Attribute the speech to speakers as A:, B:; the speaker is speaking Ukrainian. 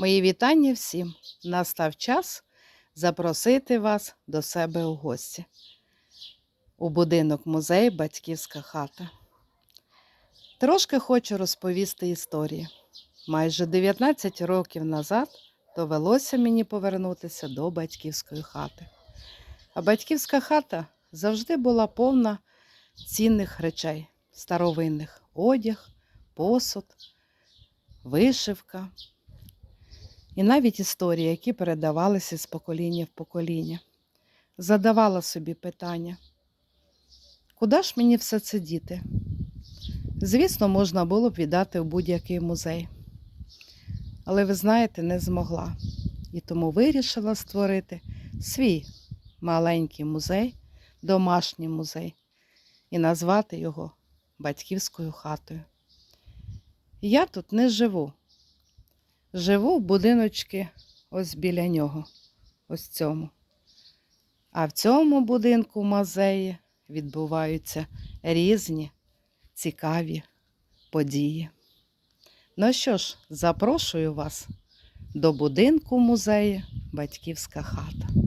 A: Мої вітання всім. Настав час запросити вас до себе у гості. У будинок музей Батьківська хата. Трошки хочу розповісти історію. Майже 19 років назад довелося мені повернутися до батьківської хати. А батьківська хата завжди була повна цінних речей, старовинних одяг, посуд, вишивка і навіть історії, які передавалися з покоління в покоління. Задавала собі питання, куди ж мені все це діти? Звісно, можна було б віддати в будь-який музей. Але ви знаєте, не змогла. І тому вирішила створити свій маленький музей, домашній музей, і назвати його батьківською хатою. Я тут не живу. Живу в будиночці ось біля нього, ось цьому. А в цьому будинку музеї відбуваються різні цікаві події. Ну що ж, запрошую вас до будинку музею Батьківська хата.